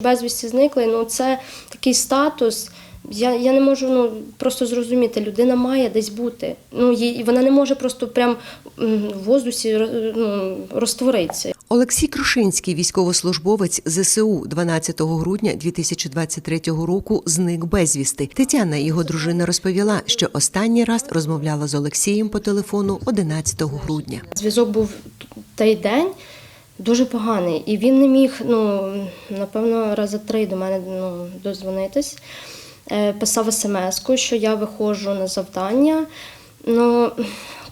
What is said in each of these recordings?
Безвісті зникли, ну це такий статус. Я, я не можу ну, просто зрозуміти, людина має десь бути. Ну, їй, вона не може просто прям в воздусі ну, розтворитися. Олексій Крушинський, військовослужбовець ЗСУ, 12 грудня 2023 року зник безвісти. Тетяна, його дружина, розповіла, що останній раз розмовляла з Олексієм по телефону 11 грудня. Зв'язок був той день дуже поганий. І він не міг, ну, напевно, рази три до мене ну, дозвонитись. Е, Писав смс-ку, що я виходжу на завдання. Ну,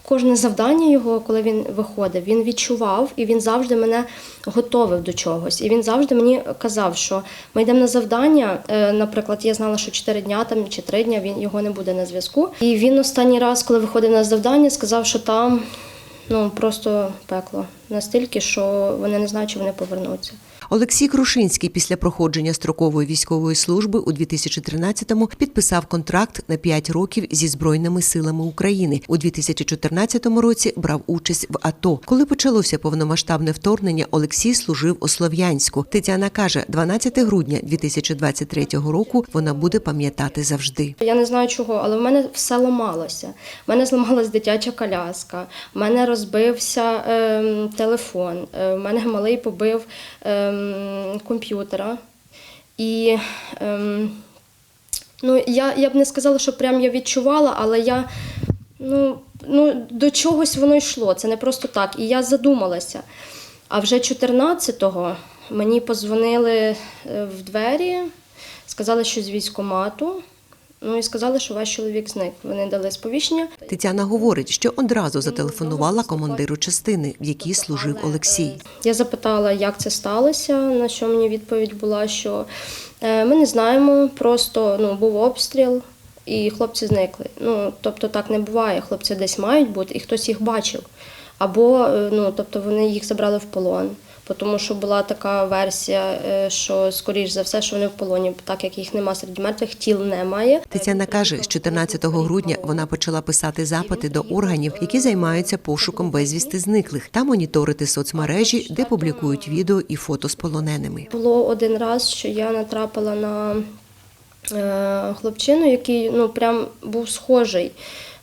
кожне завдання його, коли він виходив, він відчував і він завжди мене готовив до чогось. І він завжди мені казав, що ми йдемо на завдання. Е, Наприклад, я знала, що 4 дня там чи 3 дня він його не буде на зв'язку. І він останній раз, коли виходив на завдання, сказав, що там ну просто пекло настільки, що вони не знають, чи вони повернуться. Олексій Крушинський після проходження строкової військової служби у 2013-му підписав контракт на 5 років зі Збройними силами України. У 2014 році брав участь в АТО. Коли почалося повномасштабне вторгнення, Олексій служив у Слов'янську. Тетяна каже, 12 грудня 2023 року вона буде пам'ятати завжди. Я не знаю чого, але в мене все ламалося. У мене зламалась дитяча коляска, в мене розбився ем, телефон, е, в мене малий побив ем, комп'ютера. І ем, ну, я, я б не сказала, що прям я відчувала, але я ну, ну, до чогось воно йшло. Це не просто так. І я задумалася. А вже 14-го мені позвонили е, в двері, сказали, що з військкомату. Ну і сказали, що ваш чоловік зник. Вони дали сповіщення. Тетяна говорить, що одразу зателефонувала командиру частини, в якій служив Олексій. Я запитала, як це сталося, на що мені відповідь була, що е, ми не знаємо, просто ну, був обстріл. І хлопці зникли. Ну тобто так не буває. Хлопці десь мають бути, і хтось їх бачив. Або е, ну, тобто вони їх забрали в полон. Тому що була така версія, е, що скоріш за все, що вони в полоні, так як їх нема серед мертвих, тіл немає. Тетяна каже, з 14 грудня вона почала писати запити до органів, які займаються пошуком безвісти зниклих, та моніторити соцмережі, де публікують відео і фото з полоненими. Було один раз, що я натрапила на хлопчину, який ну, прям був схожий.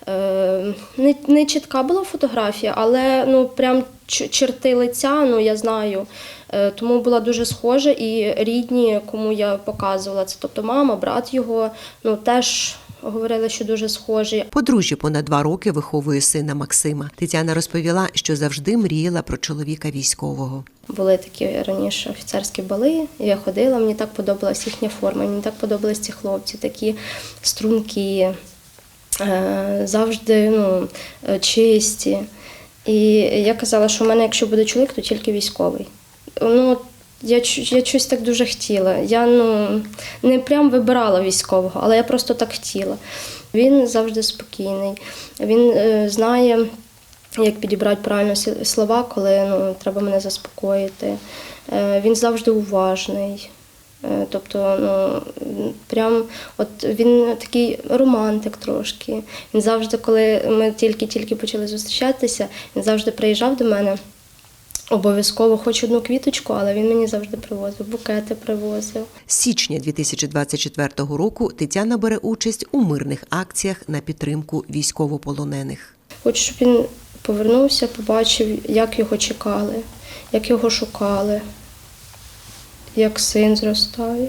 Е, не, не чітка була фотографія, але ну, прям черти лиця, ну я знаю. Е, тому була дуже схожа, і рідні, кому я показувала це, тобто мама, брат його, ну теж говорили, що дуже схожі. Подружжя понад два роки виховує сина Максима. Тетяна розповіла, що завжди мріяла про чоловіка військового. Були такі раніше офіцерські бали. Я ходила, мені так подобалась їхня форма, мені так подобались ці хлопці, такі струнки, е, завжди ну, е, чисті. І я казала, що в мене, якщо буде чоловік, то тільки військовий. Ну, я, я щось так дуже хотіла. Я ну, не прям вибирала військового, але я просто так хотіла. Він завжди спокійний, він е, знає, як підібрати правильно слова, коли ну, треба мене заспокоїти. Е, Він завжди уважний. Е, Тобто, ну прям от він такий романтик трошки. Він завжди, коли ми тільки-тільки почали зустрічатися, він завжди приїжджав до мене. Обов'язково хоч одну квіточку, але він мені завжди привозив, букети привозив. З січня 2024 року Тетяна бере участь у мирних акціях на підтримку військовополонених. Хочу, щоб він повернувся, побачив, як його чекали, як його шукали, як син зростає.